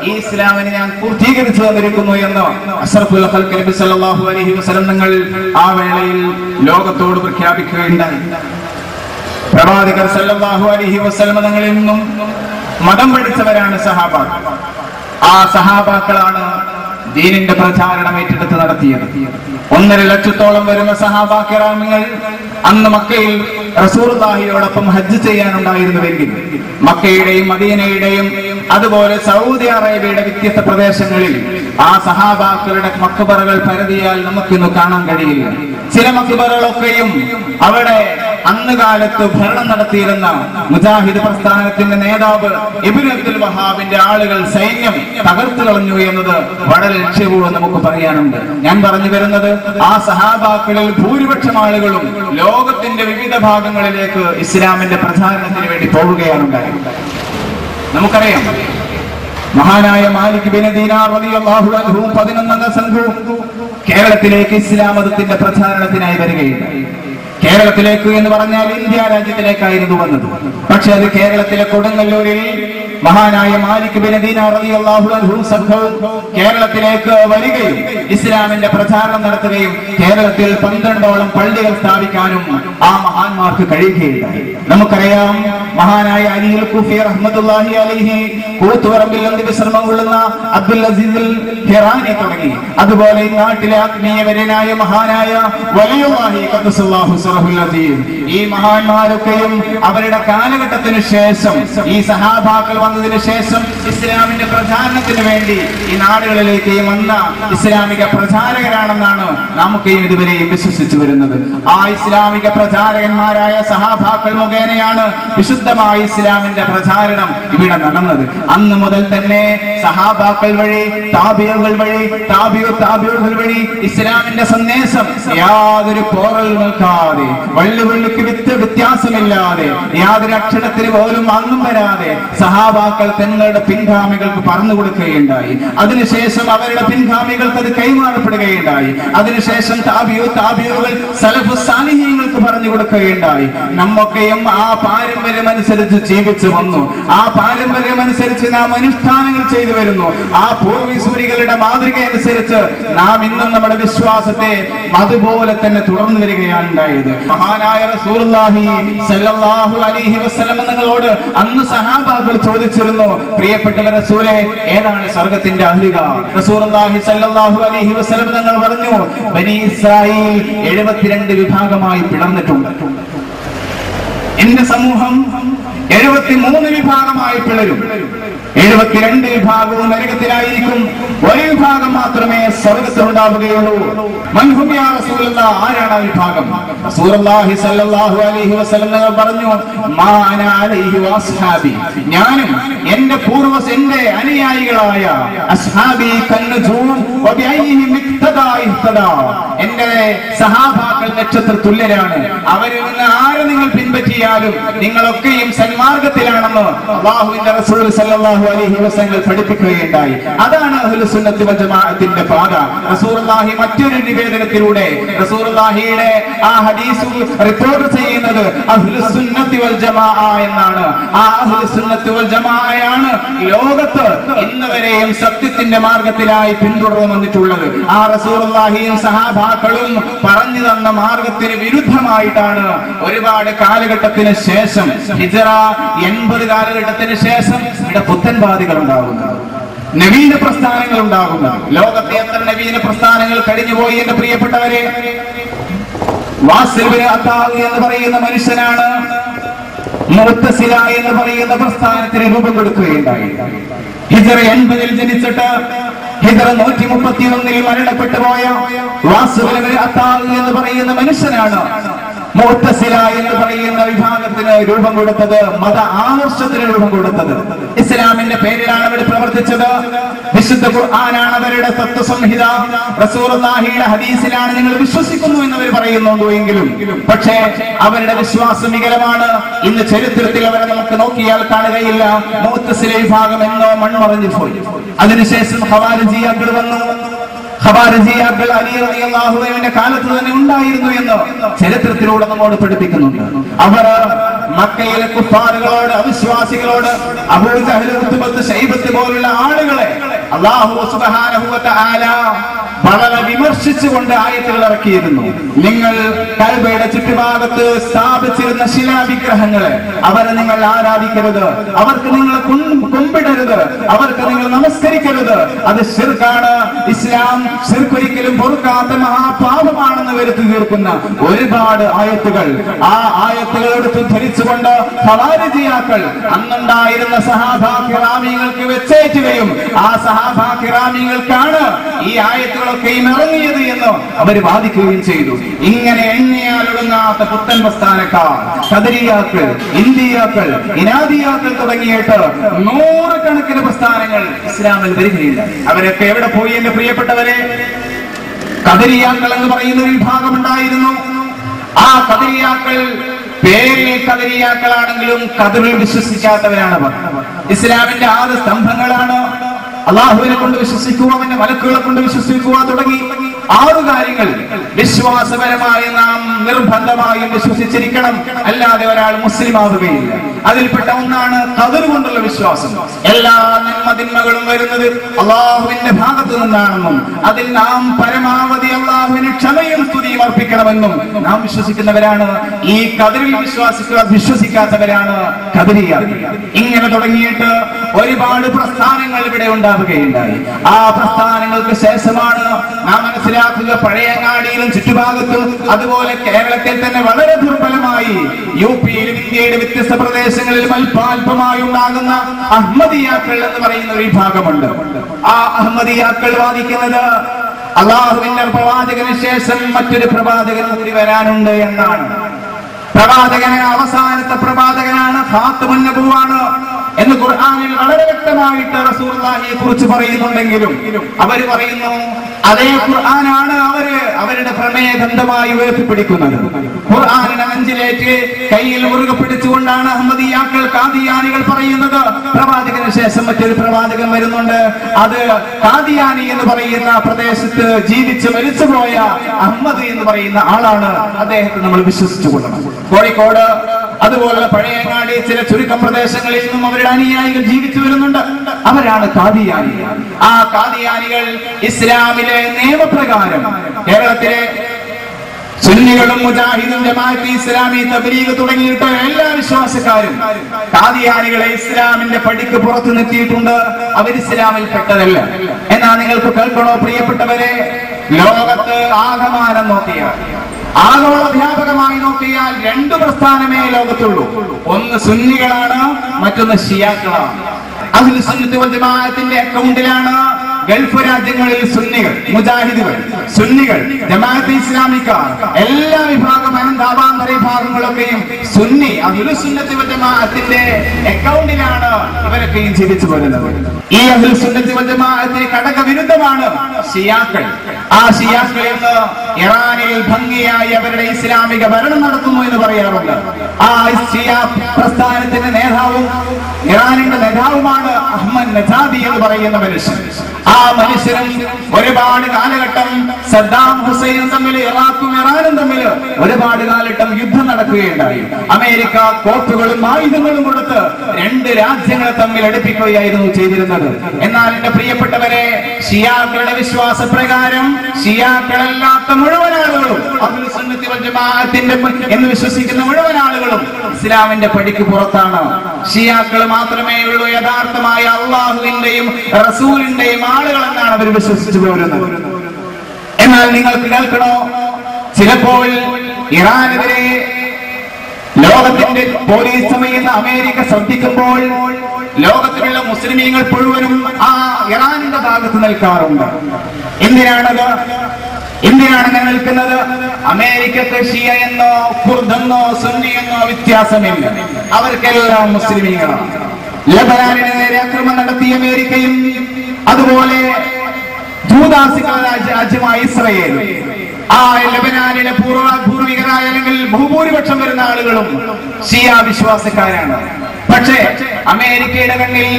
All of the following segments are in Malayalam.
ഈ ഇസ്ലാമിനെ ഞാൻ പൂർത്തീകരിച്ചു തന്നിരിക്കുന്നു എന്ന് അഷ്റഫുൽ നബി സല്ലല്ലാഹു അലൈഹി വസല്ലം ആ വേളയിൽ ലോകത്തോട് പ്രഖ്യാപിക്കുകയുണ്ടായി. പ്രവാചകർ സല്ലല്ലാഹു അലൈഹി വസല്ലം തങ്ങളിൽ നിന്നും മതം പഠിച്ചവരാണ് സഹാബാക്കൾ. ആ സഹാബാക്കളാണ് ദീനിന്റെ പ്രചാരണം ഏറ്റെടുത്ത് നടത്തിയത്. ഒന്നര ലക്ഷത്തോളം വരുന്ന സഹാബാക്കിറാമിങ്ങൾ അന്ന് മക്കയിൽ റസൂർദാഹിയോടൊപ്പം ഹജ്ജ് ചെയ്യാനുണ്ടായിരുന്നുവെങ്കിൽ മക്കയുടെയും മദീനയുടെയും അതുപോലെ സൗദി അറേബ്യയുടെ വ്യത്യസ്ത പ്രദേശങ്ങളിൽ ആ സഹാബാക്കളുടെ മക്കുബറകൾ പരതിയാൽ നമുക്കിന്ന് കാണാൻ കഴിയില്ല. ചില മക്കുബറകളൊക്കെയും അവിടെ അന്ന് കാലത്ത് ഭരണം നടത്തിയിരുന്ന മുജാഹിദ് പ്രസ്ഥാനത്തിന്റെ നേതാവ് ഇബിൻ വഹാബിന്റെ ആളുകൾ സൈന്യം തകർത്തു കളഞ്ഞു എന്നത് വളരെ ലക്ഷ്യപൂർവം നമുക്ക് പറയാനുണ്ട്. ഞാൻ പറഞ്ഞു വരുന്നത് ആ സഹാബാക്കളിൽ ഭൂരിപക്ഷം ആളുകളും ലോകത്തിന്റെ വിവിധ ഭാഗങ്ങളിലേക്ക് ഇസ്ലാമിന്റെ പ്രചാരണത്തിന് വേണ്ടി പോവുകയാണ് നമുക്കറിയാം മഹാനായ മാലിക് ബിൻ റളിയല്ലാഹു അൻഹു പതിനൊന്നംഗ സംഘവും കേരളത്തിലേക്ക് ഇസ്ലാം മതത്തിന്റെ പ്രചാരണത്തിനായി വരികയുണ്ടായി. കേരളത്തിലേക്ക് എന്ന് പറഞ്ഞാൽ ഇന്ത്യ രാജ്യത്തിലേക്കായിരുന്നു വന്നത്. പക്ഷെ അത് കേരളത്തിലെ കൊടുങ്ങല്ലൂരിൽ മഹാനായ മാലിക് അൻഹു കേരളത്തിലേക്ക് വരികയും ഇസ്ലാമിന്റെ പ്രചാരണം നടത്തുകയും കേരളത്തിൽ പന്ത്രണ്ടോളം പള്ളികൾ സ്ഥാപിക്കാനും ആ മഹാന്മാർക്ക് കഴിയുകയുണ്ടായി. നമുക്കറിയാം മഹാനായ അലിയുൽ കുഫി റഹ്മത്തുള്ളാഹി അലൈഹി കൂത്തുപറമ്പിൽ വിശ്രമം കൊള്ളുന്ന അബ്ദുൽ അസീസിൽ ഹിറാനി തുടങ്ങി. അതുപോലെ നാട്ടിലെ ആത്മീയവരനായ മഹാനായ സറഹുൽ ഈ മഹാന്മാരൊക്കെയും അവരുടെ കാലഘട്ടത്തിന് ശേഷം ഈ സഹാബാക്കൾ വന്നതിന് ശേഷം ഇസ്ലാമിന്റെ പ്രചാരണത്തിന് വേണ്ടി ഈ നാടുകളിലേക്ക് വന്ന ഇസ്ലാമിക പ്രചാരകരാണെന്നാണ് നമുക്കെയും ഇതുവരെയും വിശ്വസിച്ചു വരുന്നത്. ആ ഇസ്ലാമിക പ്രചാരകന്മാരായ സഹാഭാക്കൾ മുഖേനയാണ് വിശുദ്ധമായ ഇസ്ലാമിന്റെ പ്രചാരണം ഇവിടെ നടന്നത്. അന്ന് മുതൽ തന്നെ സഹാബാക്കൾ വഴി താബിയകൾ വഴി താബിയോ താബിയോകൾ വഴി ഇസ്ലാമിന്റെ സന്ദേശം യാതൊരു പോറൽ നിൽക്കാതെ വള്ളുവള്ളിക്ക് വിത്ത് വ്യത്യാസമില്ലാതെ യാതൊരു അക്ഷരത്തിന് പോലും അന്നും വരാതെ സഹാബാക്കൾ തങ്ങളുടെ പിൻഗാമികൾക്ക് പറഞ്ഞു കൊടുക്കുകയുണ്ടായി. അതിനുശേഷം അവരുടെ പിൻഗാമികൾക്ക് അത് കൈമാറപ്പെടുകയുണ്ടായി. അതിനുശേഷം താബിയോ താബിയോകൾ സലഫു സാലിഹ്യങ്ങൾക്ക് പറഞ്ഞു കൊടുക്കുകയുണ്ടായി. നമ്മൊക്കെയും ആ പാരമ്പര്യം അനുസരിച്ച് ജീവിച്ചു വന്നു. ആ പാരമ്പര്യം അനുസരിച്ച് നാം അനുഷ്ഠാനങ്ങൾ ചെയ്തു വരുന്നു. ആ പൂർവിസൂരികളുടെ മാതൃക അനുസരിച്ച് നാം ഇന്നും നമ്മുടെ വിശ്വാസത്തെ അതുപോലെ തന്നെ തുടർന്നു വരികയാണ് ഉണ്ടായത്. മഹാനായ റസൂലുള്ളാഹി സല്ലല്ലാഹു അലൈഹി വസല്ലം നിങ്ങളോട് അന്ന് സഹാബാക്കൾ ചോദിച്ചിരുന്നു പ്രിയപ്പെട്ട റസൂലെ ഏതാണ് സ്വർഗത്തിന്റെ അഹ്ലിക റസൂലുള്ളാഹി സല്ലല്ലാഹു അലൈഹി വസല്ലം തങ്ങൾ പറഞ്ഞു ബനി ഇസ്രായേൽ എഴുപത്തിരണ്ട് വിഭാഗമായി പിളർന്നിട്ടുണ്ട്. എന്റെ സമൂഹം എഴുപത്തിമൂന്ന് വിഭാഗമായി പിളരും. എഴുപത്തിരണ്ട് വിഭാഗവും നരകത്തിലായിരിക്കും. ഒരു വിഭാഗം മാത്രമേ സ്വർഗത്തിലുണ്ടാവുകയുള്ളൂ. ആരാണ് ആ വിഭാഗം? പറഞ്ഞു ഞാനും എന്റെ പൂർവ എന്റെ അനുയായികളായ അസ്ഹാബി എന്റെ വബിഅയ്യിഹിം നക്ഷത്ര തുല്യരാണ്. അവരിൽ നിന്ന് ആരെ നിങ്ങൾ പിൻപറ്റിയാലും നിങ്ങളൊക്കെയും സന്മാർഗത്തിലാണെന്ന് അള്ളാഹുവിന്റെ റസൂൽ സല്ലല്ലാഹു അലൈഹി വസല്ലം പഠിപ്പിക്കുകയുണ്ടായി. അതാണ് അഹ്ലുസുന്നത്തി വൽ ജമാഅത്തിന്റെ പാത. റസൂലുള്ളാഹി മറ്റൊരു നിവേദനത്തിലൂടെ റസൂലുള്ളാഹിയുടെ ആ ഹദീസ് റിപ്പോർട്ട് ചെയ്യുന്നത് അഹ്ലുസുന്നത്തി വൽ ജമാഅ എന്നാണ്. ആ അഹ്ലുസുന്നത്തി വൽ ജമാഅയാണ് ലോകത്ത് ഇന്നവരെയും സത്യത്തിന്റെ മാർഗത്തിലായി പിന്തുടർന്നു വന്നിട്ടുള്ളത് ആ റസൂലുള്ളാഹിയും സഹാബാക്കളും പറഞ്ഞു തന്ന മാർഗത്തിന് വിരുദ്ധമായിട്ടാണ് ഒരുപാട് കാലഘട്ടത്തിന് ശേഷം ഹിജറ എൺപത് കാലഘട്ടത്തിന് ശേഷം ഇവിടെ പുത്തൻവാദികൾ ഉണ്ടാകുന്നത്. നവീന പ്രസ്ഥാനങ്ങൾ ഉണ്ടാകുന്നു ലോകത്തെ എത്ര നവീന പ്രസ്ഥാനങ്ങൾ കഴിഞ്ഞുപോയി എന്റെ പ്രിയപ്പെട്ടവരെ? എന്ന് പറയുന്ന മനുഷ്യനാണ്. മുത്തസില എന്ന് പറയുന്ന പ്രസ്ഥാനത്തിന് രൂപം കൊടുക്കുകയുണ്ടായി. ഹിജറ എൺപതിൽ ജനിച്ചിട്ട് ഹിജറ നൂറ്റി മുപ്പത്തിയൊന്നിൽ മരണപ്പെട്ടു പോയ വാസുവിനെ എന്ന് പറയുന്ന മനുഷ്യനാണ്. മുത്തസില എന്ന് പറയുന്ന വിഭാഗത്തിന് രൂപം കൊടുത്തത് മത ആദർശത്തിന് രൂപം കൊടുത്തത്. ഇസ്ലാമിന്റെ പേരിലാണ് അവർ പ്രവർത്തിച്ചത്. വിശുദ്ധ ഖുർആനാണ് അവരുടെ തത്വസംഹിത റസൂലുള്ളാഹിയുടെ ഹദീസിലാണ് നിങ്ങൾ വിശ്വസിക്കുന്നു എന്ന് അവർ പറയുന്നുണ്ടോ എങ്കിലും. പക്ഷേ അവരുടെ വിശ്വാസം വികലമാണ് ഇന്ന് ചരിത്രത്തിൽ അവരെ നമുക്ക് നോക്കിയാൽ കാണുകയില്ല. മുത്തസില വിഭാഗം എന്നോ മൺമറഞ്ഞു പോയി. അതിനുശേഷം ഹവാരിജിയാക്കൾ വന്നു. ഖബാരജിയാക്കൾ അലി റളിയല്ലാഹുവിന്റെ കാലത്ത് തന്നെ ഉണ്ടായിരുന്നു എന്ന് ചരിത്രത്തിലൂടെ നമ്മോട് പഠിപ്പിക്കുന്നുണ്ട്. അവർ മക്കയിലെ കുഫാറുകളോട് അവിശ്വാസികളോട് അബൂജഹൽ പോലുള്ള ആളുകളെ അള്ളാഹു സുബ്ഹാനഹു വ തആല വളരെ വിമർശിച്ചുകൊണ്ട് ആയത്തുകൾ ഇറക്കിയിരുന്നു. നിങ്ങൾ കൽബയുടെ ചുറ്റുഭാഗത്ത് സ്ഥാപിച്ചിരുന്ന ശിലാവിഗ്രഹങ്ങളെ അവരെ നിങ്ങൾ ആരാധിക്കരുത്. അവർക്ക് നിങ്ങൾ കൊമ്പിടരുത്. അവർക്ക് നിങ്ങൾ നമസ്കരിക്കരുത്. അത് ശിർക്കാണ്. ഇസ്ലാം ശിർക്കൊരിക്കലും പൊറുക്കാത്ത വരുത്തി തീർക്കുന്ന ഒരുപാട് ആയത്തുകൾ. ആ ആയത്തുകൾ എടുത്ത് ധരിച്ചുകൊണ്ട് ഫലാരിജിയാക്കൾ അന്നുണ്ടായിരുന്ന കിറാമികൾക്ക് വെച്ചേറ്റുകയും ആ സഹാഭാഗ്യറാമികൾക്കാണ് ഈ ആയത്തുകളൊക്കെയും ഇറങ്ങിയത് എന്ന് അവർ വാദിക്കുകയും ചെയ്തു. ഇങ്ങനെ എണ്ണിയാലൊടുങ്ങാത്ത പുത്തൻ പ്രസ്ഥാനക്കാർ കദരിയാക്കൾ ഇന്ത്യയാക്കൾ ഇനാദിയാക്കൾ തുടങ്ങിയിട്ട് നൂറുകണക്കിന് പ്രസ്ഥാനങ്ങൾ ഇസ്ലാമിൽ വരികയില്ല. അവരൊക്കെ എവിടെ പോയി എന്റെ പ്രിയപ്പെട്ടവരെ? കദരിയാക്കൾ എന്ന് പറയുന്ന ഒരു വിഭാഗം ഉണ്ടായിരുന്നു. ആ കതിരിയാക്കൾ പേരിൽ കതിരിയാക്കളാണെങ്കിലും കതിറിൽ വിശ്വസിക്കാത്തവരാണ് ഇസ്ലാമിന്റെ ആറ് സ്തംഭങ്ങളാണ്. അള്ളാഹുവിനെ കൊണ്ട് വിശ്വസിക്കുക അവന്റെ മലക്കുകളെ കൊണ്ട് വിശ്വസിക്കുക തുടങ്ങി. ആറ് കാര്യങ്ങൾ വിശ്വാസപരമായി നാം നിർബന്ധമായും വിശ്വസിച്ചിരിക്കണം. അല്ലാതെ ഒരാൾ മുസ്ലിം ആവുകയില്ല അതിൽപ്പെട്ട ഒന്നാണ് കതിർ കൊണ്ടുള്ള വിശ്വാസം. എല്ലാ നന്മതിന്മകളും വരുന്നത് അള്ളാഹുവിന്റെ ഭാഗത്തു നിന്നാണെന്നും അതിൽ നാം പരമാവധി അള്ളാഹുവിന് ക്ഷമയും സ്തുതിയും അർപ്പിക്കണമെന്നും നാം വിശ്വസിക്കുന്നവരാണ്. ഈ കതിരിൽ വിശ്വാസിക്കുക വിശ്വസിക്കാത്തവരാണ് കതിരിയാർ ഇങ്ങനെ തുടങ്ങിയിട്ട് ഒരുപാട് പ്രസ്ഥാനങ്ങൾ ഇവിടെ ഉണ്ടാവുകയുണ്ടായി. ആ പ്രസ്ഥാനങ്ങൾക്ക് ശേഷമാണ് നാം മനസ്സിലാക്കുക പഴയങ്ങാടിയിലും ചുറ്റുഭാഗത്തും അതുപോലെ കേരളത്തിൽ തന്നെ വളരെ ദുർബലമായി യു പിയിലും ഇന്ത്യയുടെ വ്യത്യസ്ത പ്രദേശങ്ങളിൽ അല്പാൽപമായി ഉണ്ടാകുന്ന അഹമ്മദിയാക്കൾ എന്ന് പറയുന്ന ഒരു വിഭാഗമുണ്ട്. ആ അഹമ്മദിയാക്കൾ വാദിക്കുന്നത് അള്ളാഹുവിന്റെ പ്രവാചകന് ശേഷം മറ്റൊരു പ്രവാചകൻ കൂടി വരാനുണ്ട് എന്നാണ്. പ്രവാചകനെ അവസാനത്തെ പ്രവാചകനാണ് ഫാത്തുമുന്നബുവാണ് എന്ന് ഖുർആാനിൽ വളരെ വ്യക്തമായിട്ട് റസൂർദാഹിയെ കുറിച്ച് പറയുന്നുണ്ടെങ്കിലും അവർ പറയുന്നു അതേ ഖുർആനാണ് അവർ അവരുടെ പ്രമേയബന്ധമായി ഉയർത്തിപ്പിടിക്കുന്നത് ഖുർആനിനെ അഞ്ചിലേക്ക് കയ്യിൽ മുറുകെ പിടിച്ചുകൊണ്ടാണ് അഹമ്മദിയാക്കൾ കാദിയാനികൾ പറയുന്നത്. ശേഷം മറ്റൊരു പ്രവാചകൻ വരുന്നുണ്ട്. അത് കാദിയാനി എന്ന് പറയുന്ന പ്രദേശത്ത് ജീവിച്ച് മരിച്ചുപോയ അഹമ്മദ് എന്ന് പറയുന്ന ആളാണ് അദ്ദേഹത്തെ നമ്മൾ വിശ്വസിച്ചു കൊള്ളണം. കോഴിക്കോട് അതുപോലെ പഴയങ്ങാടി ചില ചുരുക്കം പ്രദേശങ്ങളിൽ നിന്നും അവരുടെ അനുയായികൾ ജീവിച്ചു വരുന്നുണ്ട്. അവരാണ് കാദിയാനി ആ കാദിയാനികൾ ഇസ്ലാമിലെ നിയമപ്രകാരം കേരളത്തിലെ സുന്നികളും മുജാഹിദും ജമാഅത്ത് ഇസ്ലാമി തബ്ലീഗ് തുടങ്ങിയിട്ട് എല്ലാ വിശ്വാസക്കാരും കാദിയാനികളെ ഇസ്ലാമിന്റെ പടിക്ക് പുറത്തു നിർത്തിയിട്ടുണ്ട്. അവർ ഇസ്ലാമിൽ പെട്ടതല്ല. എന്നാ നിങ്ങൾക്ക് കേൾക്കണോ പ്രിയപ്പെട്ടവരെ? ലോകത്ത് ആകമാനം നോക്കിയാൽ ആഗോള വ്യാപകമായി നോക്കിയാൽ രണ്ട് പ്രസ്ഥാനമേ ലോകത്തുള്ളൂ. ഒന്ന് സുന്നികളാണ് മറ്റൊന്ന് ഷിയാക്കളാണ് അതിൽ സുന്നത്ത് ജമാഅത്തിന്റെ അക്കൗണ്ടിലാണ് ഗൾഫ് രാജ്യങ്ങളിൽ സുന്നികൾ മുജാഹിദുകൾ സുന്നികൾ ജമാഅത്ത് ഇസ്ലാമിക്കാർ എല്ലാ വിഭാഗം അനന്താവാന്തര വിഭാഗങ്ങളൊക്കെയും സുന്നി അഹ്ലു സുന്നത്തി ജമാഅത്തിന്റെ അക്കൗണ്ടിലാണ് ഇവരൊക്കെയും ജീവിച്ചു വരുന്നത് ഈ അഹ്ലു സുന്നത്തി ജമാഅത്തിന് കടക വിരുദ്ധമാണ് ഷിയാക്കൾ. ആ ഷിയാക്കൾ എന്ന് ഇറാനിൽ ഭംഗിയായി അവരുടെ ഇസ്ലാമിക ഭരണം നടത്തുന്നു എന്ന് പറയാറുണ്ട്. ആ ഷിയാ പ്രസ്ഥാനത്തിന്റെ നേതാവും ഇറാനിന്റെ നേതാവുമാണ് നജാദി എന്ന് പറയുന്ന മനുഷ്യൻ. ആ മനുഷ്യനും ഒരുപാട് കാലഘട്ടം സദ്ദാം ഹുസൈനും തമ്മിൽ ഇറാഖും ഇറാനും തമ്മിൽ ഒരുപാട് കാലഘട്ടം യുദ്ധം നടക്കുകയുണ്ടായി. അമേരിക്ക കോപ്പുകളും ആയുധങ്ങളും കൊടുത്ത് രണ്ട് രാജ്യങ്ങളെ തമ്മിൽ അടുപ്പിക്കുകയായിരുന്നു ചെയ്തിരുന്നത്. എന്നാൽ എന്റെ പ്രിയപ്പെട്ടവരെ ഷിയാക്കളുടെ വിശ്വാസ പ്രകാരം ഷിയാക്കളല്ലാത്ത മുഴുവൻ ആളുകളും എന്ന് വിശ്വസിക്കുന്ന മുഴുവൻ ആളുകളും ഇസ്ലാമിന്റെ പടിക്ക് പുറത്താണ്. ഷിയാക്കൾ മാത്രമേ ഉള്ളൂ. യഥാർത്ഥമായ അള്ളാഹുവിന്റെയും റസൂലിന്റെയും ആളുകൾ എന്നാണ് അവർ വിശ്വസിച്ചു പോരുന്നത്. എന്നാൽ നിങ്ങൾ കേൾക്കണോ? ചിലപ്പോൾ ഇറാനെതിരെ ലോകത്തിന്റെ പോലീസ് സമയത്ത് അമേരിക്ക ശ്രദ്ധിക്കുമ്പോൾ ലോകത്തിലുള്ള മുസ്ലിമീങ്ങൾ മുഴുവനും ആ ഇറാനിന്റെ ഭാഗത്ത് നിൽക്കാറുണ്ട്. എന്തിനാണത്? എന്തിനാണ് നിലനിൽക്കുന്നത്. നിൽക്കുന്നത് അമേരിക്കക്ക് ഷിയ എന്നോ കുർദെന്നോ സുന്നി എന്നോ വ്യത്യാസമില്ല. അവർക്കെല്ലാം മുസ്ലിമീങ്ങളാണ്. ലബനാനിന് നേരെ ആക്രമണം നടത്തിയ അമേരിക്കയും അതുപോലെ രാജ്യമായ ഇസ്രയേൽ ആ ലബനാനിലെ പൂർവ പൂർവികരായ അല്ലെങ്കിൽ ബഹുഭൂരിപക്ഷം വരുന്ന ആളുകളും ഷിയ വിശ്വാസക്കാരാണ്. പക്ഷേ അമേരിക്കയുടെ കണ്ണിൽ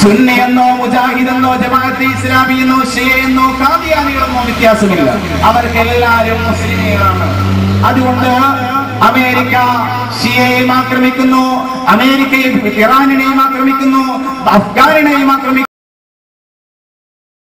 സുന്നി എന്നോ മുജാഹിദ് എന്നോ ജമാഅത്ത് ഇസ്ലാമി എന്നോ ഷിയെന്നോ കാദിയാനികളെന്നോ വ്യത്യാസമില്ല. അവർക്ക് എല്ലാവരും അതുകൊണ്ട് അമേരിക്ക ഷിയയെയും ആക്രമിക്കുന്നു അമേരിക്കയും ഇറാനിനെയും ആക്രമിക്കുന്നു അഫ്ഗാനിനെയും ആക്രമിക്കുന്നു.